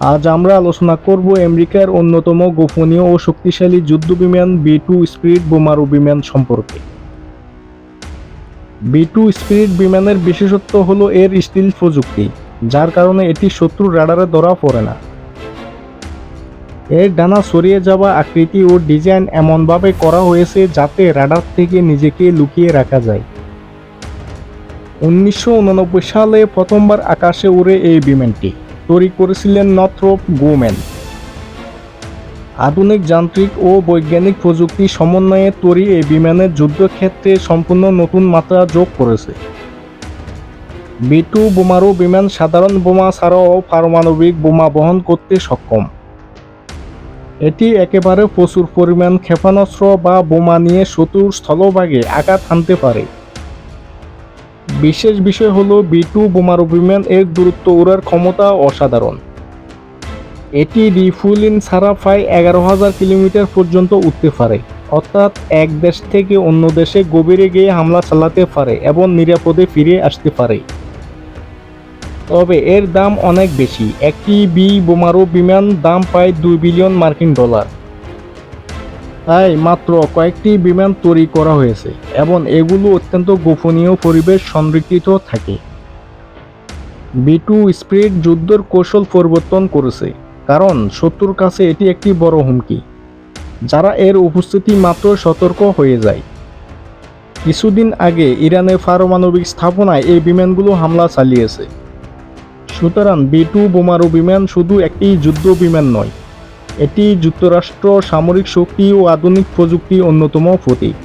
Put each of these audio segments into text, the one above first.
আজ আমরা আলোচনা করব আমেরিকার অন্যতম গোপনীয় ও শক্তিশালী যুদ্ধ বিমান বি টু স্পিরিট বোমারু বিমান সম্পর্কে। বি টু স্পিরিট বিমানের বিশেষত্ব হলো এর স্টিল প্রযুক্তি, যার কারণে এটি শত্রুর রাডারে ধরা পড়ে না। এর ডানা সরিয়ে যাওয়া আকৃতি ও ডিজাইন এমনভাবে করা হয়েছে যাতে রাডার থেকে নিজেকে লুকিয়ে রাখা যায়। উনিশশো উননব্বই সালে প্রথমবার আকাশে উড়ে এই বিমানটি। তৈরি করেছিলেন নথরোপ গোম্যান আধুনিক যান্ত্রিক ও বৈজ্ঞানিক প্রযুক্তি সমন্বয়ে তৈরি এই বিমানের যুদ্ধক্ষেত্রে সম্পূর্ণ নতুন মাত্রা যোগ করেছে। বি টু বোমারু বিমান সাধারণ বোমা ছাড়াও পারমাণবিক বোমা বহন করতে সক্ষম। এটি একেবারে প্রচুর পরিমাণ ক্ষেপণাস্ত্র বা বোমা নিয়ে শত্রুর স্থলভাগে আঘাত হানতে পারে। বিশেষ বিষয় হলো বি টু বোমারু বিমান এর দূরত্ব উড়ার ক্ষমতা অসাধারণ। এটি রিফুলিন ছাড়া প্রায় এগারো হাজার কিলোমিটার পর্যন্ত উঠতে পারে। অর্থাৎ এক দেশ থেকে অন্য দেশে গভীরে গিয়ে হামলা চালাতে পারে এবং নিরাপদে ফিরে আসতে পারে। তবে এর দাম অনেক বেশি। একটি বি বোমারু বিমান দাম প্রায় দুই বিলিয়ন মার্কিন ডলার। তাই মাত্র কয়েকটি বিমান তৈরি করা হয়েছে এবং এগুলো অত্যন্ত গোপনীয় পরিবেশ সংরক্ষিত থাকে। বি টু স্পিরিট যুদ্ধের কৌশল পরিবর্তন করেছে, কারণ শত্রুর কাছে এটি একটি বড় হুমকি, যারা এর উপস্থিতি মাত্র সতর্ক হয়ে যায়। কিছুদিন আগে ইরানের পারমাণবিক স্থাপনায় এই বিমানগুলো হামলা চালিয়েছে। সুতরাং বি টু বোমারু বিমান শুধু একটি যুদ্ধ বিমান নয় এটি যুক্তরাষ্ট্র, সামরিক শক্তি ও আধুনিক প্রযুক্তির অন্যতম প্রতীক।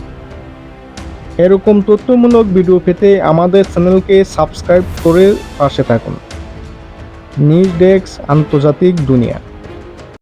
এরকম তথ্যমূলক ভিডিও পেতে আমাদের চ্যানেলকে সাবস্ক্রাইব করে পাশে থাকুন। নিউজ ডেস্ক, আন্তর্জাতিক দুনিয়া।